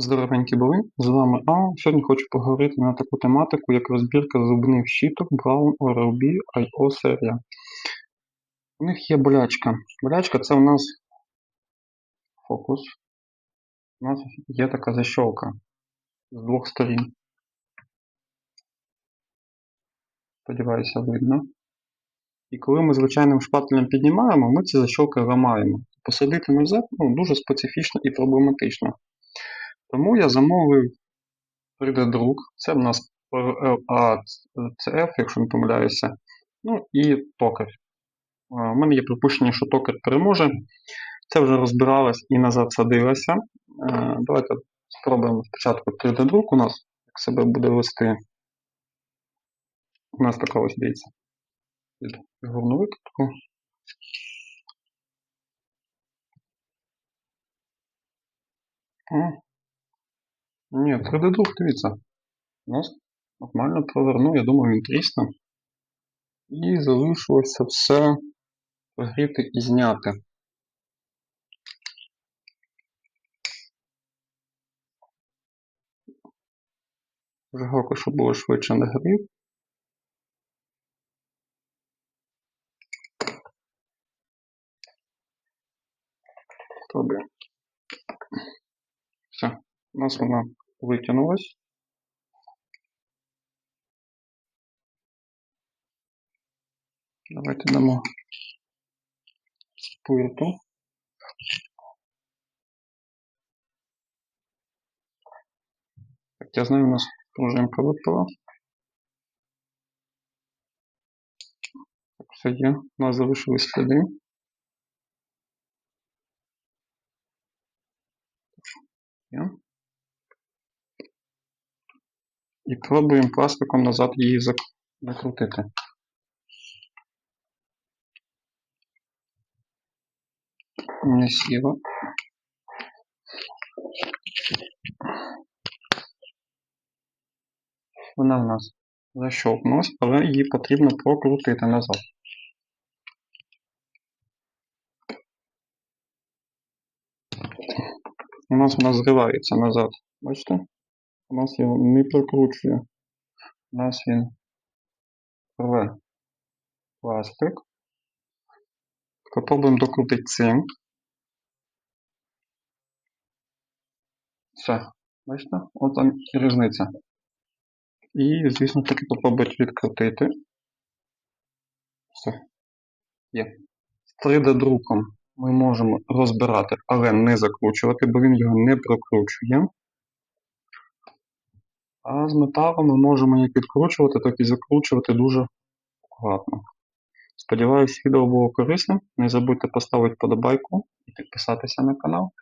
Здоровенькі були, з вами Ал. Сьогодні хочу поговорити на таку тематику, як розбірка зубних щіток Brown Oral-B IO серія. У них є болячка. Болячка це у нас фокус. У нас є така защолка з двох сторін. Сподіваюся, видно. І коли ми звичайним шпателем піднімаємо, ми ці защолки ламаємо. Посадити назад ну, дуже специфічно і проблематично. Тому я замовив 3D-друк. Це в нас LACF, якщо не помиляюся. Ну і токар. У мене є припущення, що токар переможе. Це вже розбиралось і назад садилося. Давайте спробуємо спочатку 3D-друк у нас, як себе буде вести. У нас така ось дивіться. Фігурну викрутку. Ні, 3D-друк, дивіться. У нас нормально провернув, я думаю, він трісне. І залишилося все прогріти і зняти. Вже жалко, щоб було швидше не грів. Пробуємо. Все, у нас вона витягнулась. Давайте дамо спирту. Так, я знаю, у нас пружинка випала. Так, все є. У нас залишились сліди. Є. І пробуємо пластиком назад її закрутити. Не сіла. Вона в нас защовкнулась, але її потрібно прокрутити назад. У нас вона зривається назад. Бачите? У нас його не прокручує. У нас він рве пластик. Попробуємо докрутити цим. Все. Бачите? От там різниця. І, звісно, таки попробують відкрутити. Все. Є. З 3D-друком ми можемо розбирати, але не закручувати, бо він його не прокручує. А з металом ми можемо як відкручувати, так і закручувати дуже акуратно. Сподіваюсь, відео було корисним. Не забудьте поставити подобайку і підписатися на канал.